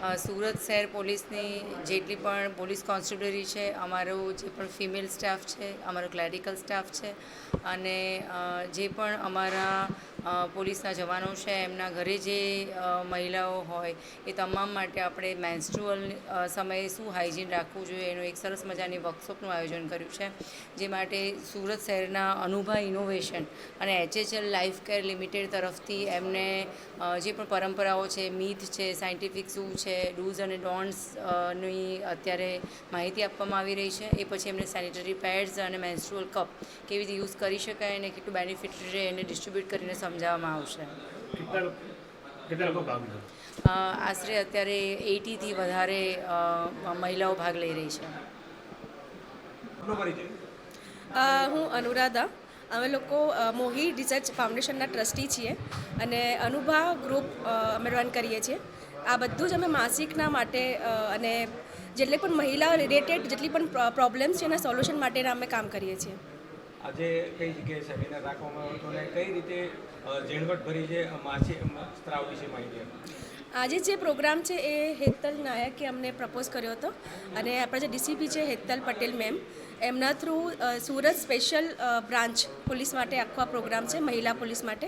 સુરત શહેર પોલીસની જેટલી પણ પોલીસ કોન્સ્ટેબલરી છે, અમારું જે પણ ફિમેલ સ્ટાફ છે, અમારો ક્લેરિકલ સ્ટાફ છે અને જે પણ અમારા પોલીસના જવાનો છે, એમના ઘરે જે મહિલાઓ હોય, એ તમામ માટે આપણે મેન્સ્ટ્રુઅલ સમયે શું હાઇજીન રાખવું જોઈએ, એનું એક સરસ મજાની વર્કશોપનું આયોજન કર્યું છે, જે માટે સુરત શહેરના અનુભા ઇનોવેશન અને એચએચએલ લાઈફ કેર લિમિટેડ તરફથી એમને જે પણ પરંપરાઓ છે મીથ છે સાયન્ટિફિક શું છે ડૂઝ અને ડોન્ટ્સની અત્યારે માહિતી આપવામાં આવી રહી છે, એ પછી એમને સેનિટરી પેડ્સ અને મેન્સ્ટ્રુઅલ કપ કેવી રીતે યુઝ કરી શકાય અને કેટલું બેનિફિટ રહે એને ડિસ્ટ્રીબ્યુટ કરીને સમજાવવામાં આવશે. આશરે અત્યારે એટીથી વધારે મહિલાઓ ભાગ લઈ રહી છે. હું અનુરાધા. અમે લોકો મોહી રિસર્ચ ફાઉન્ડેશનના ટ્રસ્ટી છીએ અને અનુભા ગ્રુપ અમે રન કરીએ છીએ. આ બધું જ અમે માસિકના માટે અને જેટલી પણ મહિલા રિલેટેડ જેટલી પણ પ્રોબ્લેમ્સ છે એના સોલ્યુશન માટેના અમે કામ કરીએ છીએ. આજે કઈ જગ્યાએ સેમિનાર રાખવામાં આવ્યો હતો અને કઈ રીતે ઝીણવટ ભરી છે માછી, સ્ત્રાવ વિશે માહિતી આજે જે પ્રોગ્રામ છે એ હેતલ નાયકે અમને પ્રપોઝ કર્યો હતો અને આપણા જે ડીસીપી છે હેતલ પટેલ મેમ એમના through Surat special branch police માટે આખો પ્રોગ્રામ છે, મહિલા પોલીસ માટે.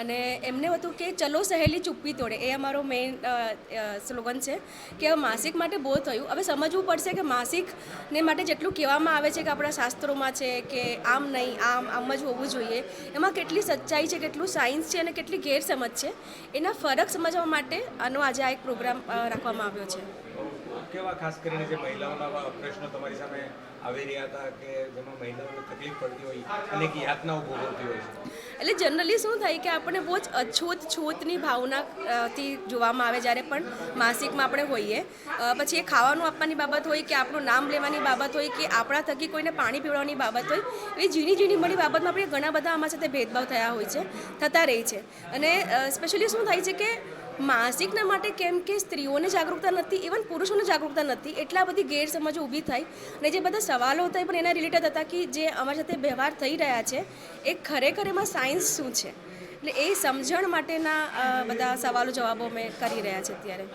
અને એમને હતું કે, ચલો સહેલી ચૂપ્પી તોડે. એ અમારો મેઇન સ્લોગન છે કે માસિક માટે બહુ થયું. હવે સમજવું પડશે કે માસિકને માટે જેટલું કહેવામાં આવે છે કે આપણા શાસ્ત્રોમાં છે કે આમ નહીં, આમ આમ જ હોવું જોઈએ. એમાં કેટલી સચ્ચાઈ છે, કેટલું સાયન્સ છે અને કેટલી ગેરસમજ છે, એના ફરક સમજવા માટે આનો આજે આ એક પ્રોગ્રામ રાખવામાં આવ્યો છે. કેવા ખાસ કરીને જે મહિલાઓના પ્રશ્નો તમારી સામે આવી રહ્યા હતા કે જેમાં મહિલાઓને તકલીફ પડતી હોય અનેક યાતનાઓ ભોગવતી હોય છે? એટલે જનરલી શું થાય કે આપણને બહુ જ અછૂત છૂતની ભાવનાથી જોવામાં આવે જ્યારે પણ માસિકમાં આપણે હોઈએ. પછી એ ખાવાનું આપવાની બાબત હોય કે આપણું નામ લેવાની બાબત હોય કે આપણા થકી કોઈને પાણી પીવડાવવાની બાબત હોય, એવી ઝીણી ઝીણી મળી બાબતમાં આપણે ઘણા બધા આમાં સાથે ભેદભાવ થયા હોય છે, થતા રહે છે. અને સ્પેશિયલી શું થાય છે કે માસિકના માટે કેમ કે સ્ત્રીઓને જાગૃતતા નથી ઇવન પુરુષોને જાગૃતતા નથી, એટલા બધી ગેરસમજ ઊભી થાય અને જે બધા સવાલો હતા પણ એના રિલેટેડ હતા કે જે અમારી સાથે વ્યવહાર થઈ રહ્યા છે, એ ખરેખર એમાં સાયન્સ શું છે? એટલે એ સમજણ માટેના બધા સવાલો જવાબો અમે કરી રહ્યા છે અત્યારે.